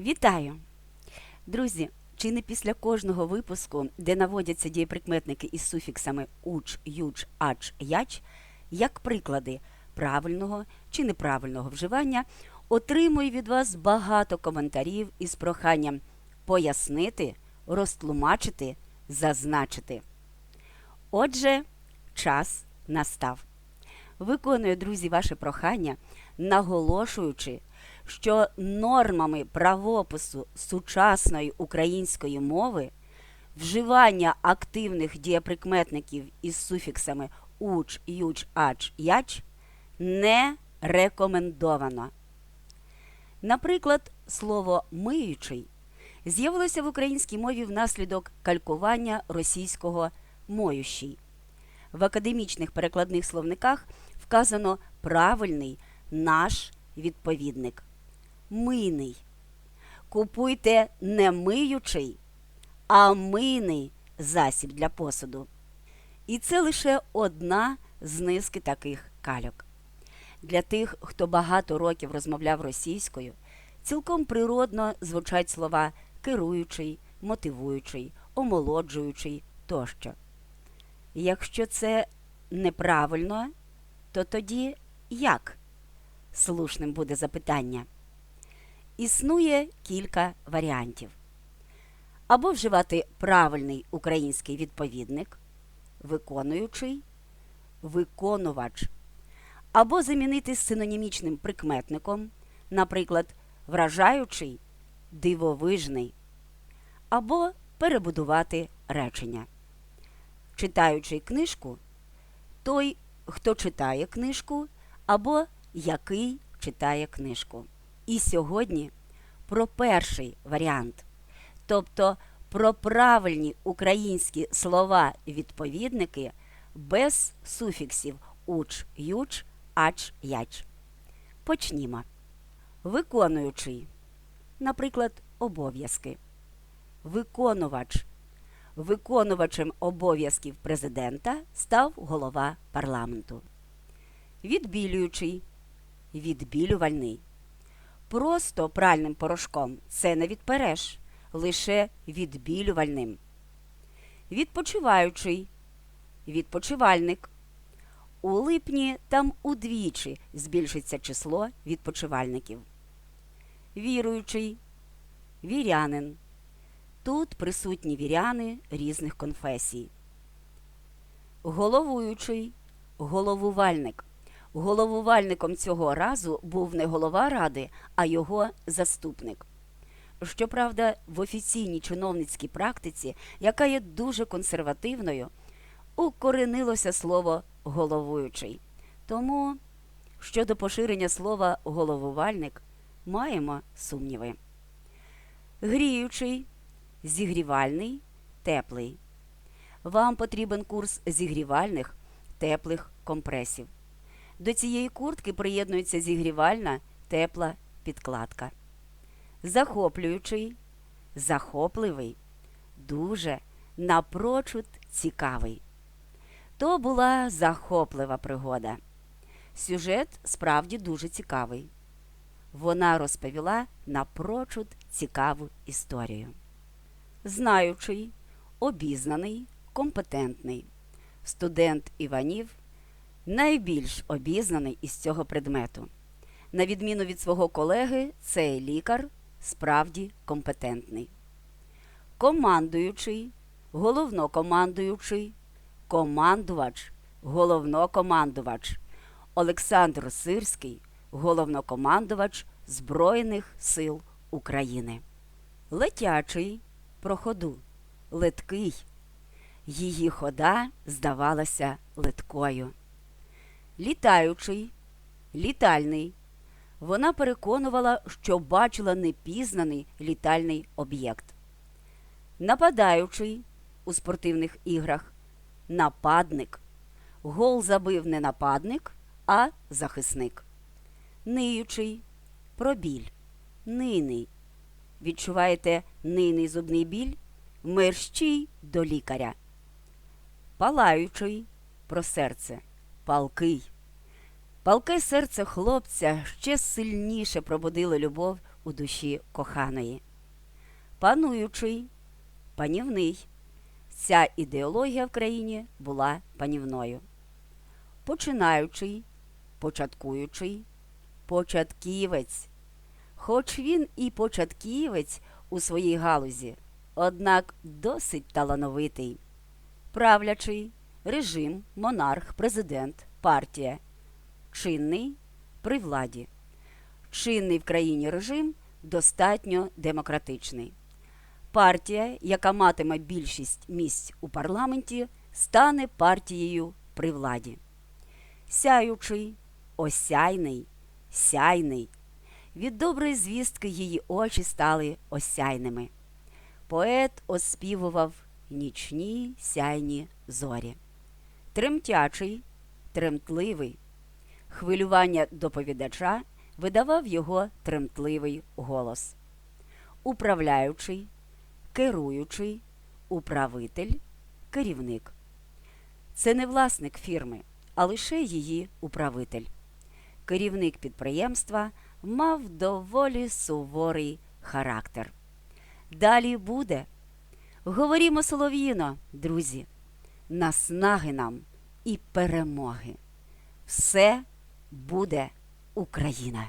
Вітаю! Друзі, чи не після кожного випуску, де наводяться дієприкметники із суфіксами уч, юч, ач, яч, як приклади правильного чи неправильного вживання, отримую від вас багато коментарів із проханням пояснити, розтлумачити, зазначити. Отже, час настав. Виконую, друзі, ваше прохання, наголошуючи, що нормами правопису сучасної української мови вживання активних дієприкметників із суфіксами уч, юч, ач, яч не рекомендовано. Наприклад, слово миючий з'явилося в українській мові внаслідок калькування російського моющий. В академічних перекладних словниках вказано правильний наш відповідник. Мийний. Купуйте не миючий, а мийний засіб для посуду. І це лише одна з низки таких кальок. Для тих, хто багато років розмовляв російською, цілком природно звучать слова керуючий, мотивуючий, омолоджуючий тощо. Якщо це неправильно, то тоді як? Слушним буде запитання. Існує кілька варіантів. Або вживати правильний український відповідник, виконуючий, виконувач, або замінити синонімічним прикметником, наприклад, вражаючий, дивовижний, або перебудувати речення. Читаючи книжку, той, хто читає книжку, або який читає книжку. І сьогодні про перший варіант, тобто про правильні українські слова відповідники без суфіксів уч, юч, ач, яч. Почнімо. Виконуючий, наприклад, обов'язки. Виконувач. Виконувачем обов'язків президента став голова парламенту. Відбілюючий, відбілювальний. Просто пральним порошком це не відпереш, лише відбілювальним. Відпочиваючий, відпочивальник. У липні там удвічі збільшиться число відпочивальників. Віруючий, вірянин. Тут присутні віряни різних конфесій. Головуючий, головувальник. Головувальником цього разу був не голова ради, а його заступник. Щоправда, в офіційній чиновницькій практиці, яка є дуже консервативною, укоренилося слово головуючий. Тому щодо поширення слова головувальник маємо сумніви. Гріючий, зігрівальний, теплий. Вам потрібен курс зігрівальних теплих компресів. До цієї куртки приєднується зігрівальна тепла підкладка. Захоплюючий, захопливий, дуже напрочуд цікавий. То була захоплива пригода. Сюжет справді дуже цікавий. Вона розповіла напрочуд цікаву історію. Знаючий, обізнаний, компетентний. Студент Іванів найбільш обізнаний із цього предмету. На відміну від свого колеги, цей лікар справді компетентний. Командуючий, головнокомандуючий, командувач, головнокомандувач. Олександр Сирський, головнокомандувач Збройних сил України. Летячий про ходу, леткий. Її хода здавалася леткою. Літаючий, літальний. Вона переконувала, що бачила непізнаний літальний об'єкт. Нападаючий у спортивних іграх. Нападник. Гол забив не нападник, а захисник. Ниючий. Про біль. Ниний. Відчуваєте ниний зубний біль? Мерщій до лікаря. Палаючий про серце. Палкий. Палке серце хлопця ще сильніше пробудило любов у душі коханої. Пануючий, панівний. Ця ідеологія в країні була панівною. Починаючий, початкуючий, початківець. Хоч він і початківець у своїй галузі, однак досить талановитий. Правлячий, режим, монарх, президент, партія. Чинний при владі. Чинний в країні режим достатньо демократичний. Партія, яка матиме більшість місць у парламенті, стане партією при владі. Сяючий, осяйний, сяйний. Від доброї звістки її очі стали осяйними. Поет оспівував нічні сяйні зорі. Тремтячий, тремтливий. Хвилювання доповідача видавав його тремтливий голос. Управляючий, керуючий, управитель, керівник. Це не власник фірми, а лише її управитель. Керівник підприємства мав доволі суворий характер. Далі буде. Говорімо солов'їно, друзі, наснаги нам і перемоги. Все буде Україна!